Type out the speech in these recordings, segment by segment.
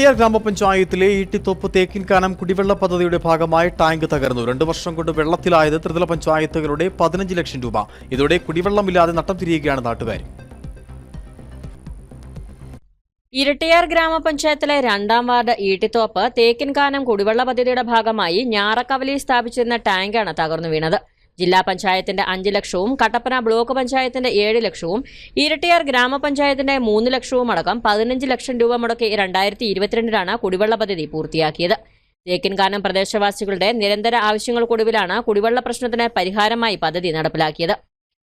ഇരട്ടിയാർ ഗ്രാമപഞ്ചായത്തിലെ ഈട്ടിത്തോപ്പ് തേക്കിൻകാനം കുടിവെള്ള പദ്ധതിയുടെ ഭാഗമായി ടാങ്ക് തകർന്നു. രണ്ടു വർഷം കൊണ്ട് വെള്ളത്തിലായത് ത്രിതല പഞ്ചായത്തുകളുടെ പതിനഞ്ച് ലക്ഷം രൂപ. ഇതോടെ കുടിവെള്ളമില്ലാതെ നട്ടം തിരിയുകയാണ് നാട്ടുകാർ. ഇരട്ടിയാർ ഗ്രാമപഞ്ചായത്തിലെ രണ്ടാം വാർഡ് ഈട്ടിത്തോപ്പ് തേക്കിൻകാനം കുടിവെള്ള പദ്ധതിയുടെ ഭാഗമായി ഞാറക്കവലിയിൽ സ്ഥാപിച്ചിരുന്ന ടാങ്കാണ് തകർന്നു വീണത്. ജില്ലാ പഞ്ചായത്തിന്റെ അഞ്ച് ലക്ഷവും കട്ടപ്പന ബ്ലോക്ക് പഞ്ചായത്തിന്റെ ഏഴ് ലക്ഷവും ഇരട്ടിയാർ ഗ്രാമപഞ്ചായത്തിന്റെ മൂന്ന് ലക്ഷവും അടക്കം പതിനഞ്ച് ലക്ഷം രൂപ മുടക്കി രണ്ടായിരത്തി ഇരുപത്തിരണ്ടിലാണ് കുടിവെള്ള പദ്ധതി പൂർത്തിയാക്കിയത്. തേക്കിൻകാനം പ്രദേശവാസികളുടെ നിരന്തര ആവശ്യങ്ങൾക്കൊടുവിലാണ് കുടിവെള്ള പ്രശ്നത്തിന് പരിഹാരമായി പദ്ധതി നടപ്പിലാക്കിയത്.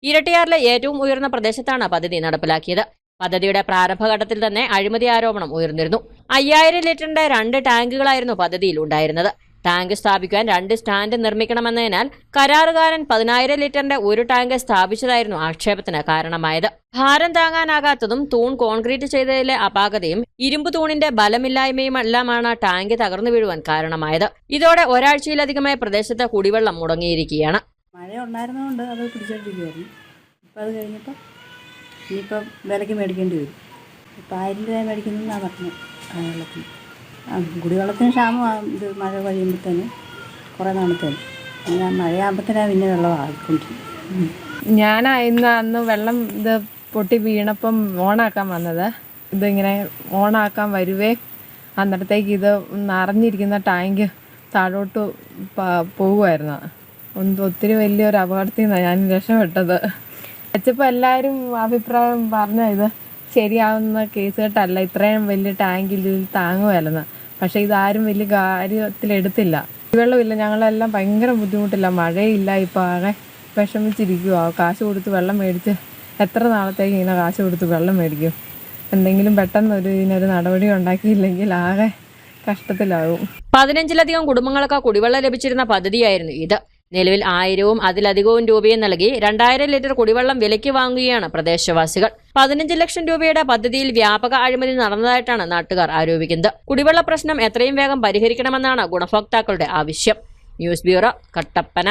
ഇരട്ടിയാറിലെ ഏറ്റവും ഉയർന്ന പ്രദേശത്താണ് പദ്ധതി നടപ്പിലാക്കിയത്. പദ്ധതിയുടെ പ്രാരംഭഘട്ടത്തിൽ തന്നെ അഴിമതി ആരോപണം ഉയർന്നിരുന്നു. അയ്യായിരം ലിറ്ററിന്റെ രണ്ട് ടാങ്കുകളായിരുന്നു പദ്ധതിയിൽ ഉണ്ടായിരുന്നത്. ടാങ്ക് സ്ഥാപിക്കാൻ രണ്ട് സ്റ്റാൻഡ് നിർമ്മിക്കണമെന്നതിനാൽ കരാറുകാരൻ പതിനായിരം ലിറ്ററിന്റെ ഒരു ടാങ്ക് സ്ഥാപിച്ചതായിരുന്നു ആക്ഷേപത്തിന് കാരണമായത്. ഭാരം താങ്ങാനാകാത്തതും തൂൺ കോൺക്രീറ്റ് ചെയ്തതിലെ അപാകതയും ഇരുമ്പ് തൂണിന്റെ ബലമില്ലായ്മയും എല്ലാമാണ് ടാങ്ക് തകർന്നു വീഴുവാൻ കാരണമായത്. ഇതോടെ ഒരാഴ്ചയിലധികമായി പ്രദേശത്ത് കുടിവെള്ളം മുടങ്ങിയിരിക്കുകയാണ്. അത് ഇപ്പം അത് കഴിഞ്ഞപ്പോൾ ഇനിയിപ്പം വിലയ്ക്ക് മേടിക്കേണ്ടി വരും. ഇപ്പം ആയിരം രൂപ മേടിക്കുന്നതെന്നാണ് പറഞ്ഞത് വെള്ളത്തിന്. കുടിവെള്ളത്തിന് ക്ഷാമം ഇത് മഴ കഴിയുമ്പോഴത്തേന് കുറേ നാളത്തേന് അങ്ങനെ മഴയാകുമ്പോഴത്തേനാണ് പിന്നെ വെള്ളം ആയിക്കൊണ്ടിരിക്കും ഞാനാ ഇന്ന് അന്ന് വെള്ളം ഇത് പൊട്ടി വീണപ്പം ഓണാക്കാൻ വന്നത്. ഇതിങ്ങനെ ഓണാക്കാൻ വരുവേ. അന്നേരത്തേക്ക് ഇത് നിറഞ്ഞിരിക്കുന്ന ടാങ്ക് താഴോട്ട് പോകുമായിരുന്നു ഒന്ന് ഒത്തിരി വലിയൊരു അപകടത്തിൽ നിന്നാണ് ഞാൻ രക്ഷപ്പെട്ടത്. വെച്ചപ്പോൾ എല്ലാവരും അഭിപ്രായം പറഞ്ഞ ഇത് ശരിയാവുന്ന കേസ് കേട്ടല്ല. ഇത്രയും വലിയ ടാങ്കിൽ താങ്ങുമായിരുന്നു പക്ഷേ ഇതാരും വലിയ കാര്യത്തിലെടുത്തില്ല വെള്ളമില്ല. ഞങ്ങളെല്ലാം ഭയങ്കര ബുദ്ധിമുട്ടില്ല. മഴയില്ല. ഇപ്പോൾ ആകെ വിഷമിച്ചിരിക്കുവോ. കാശ് കൊടുത്ത് വെള്ളം മേടിച്ച് എത്ര നാളത്തേക്ക് ഇങ്ങനെ കാശ് കൊടുത്ത് വെള്ളം മേടിക്കും? എന്തെങ്കിലും പെട്ടെന്ന് ഒരു ഇതിനൊരു നടപടി ഉണ്ടാക്കിയില്ലെങ്കിൽ ആകെ കഷ്ടത്തിലാകും. പതിനഞ്ചിലധികം കുടുംബങ്ങൾക്ക് കുടിവെള്ളം ലഭിച്ചിരുന്ന പദ്ധതിയായിരുന്നു ഇത്. നിലവിൽ ആയിരവും അതിലധികവും രൂപയും നൽകി രണ്ടായിരം ലിറ്റർ കുടിവെള്ളം വിലയ്ക്ക് വാങ്ങുകയാണ് പ്രദേശവാസികൾ. പതിനഞ്ച് ലക്ഷം രൂപയുടെ പദ്ധതിയിൽ വ്യാപക അഴിമതി നടന്നതായിട്ടാണ് നാട്ടുകാർ ആരോപിക്കുന്നത്. കുടിവെള്ള പ്രശ്നം എത്രയും വേഗം പരിഹരിക്കണമെന്നാണ് ഗുണഭോക്താക്കളുടെ ആവശ്യം. News bureau Kattappana.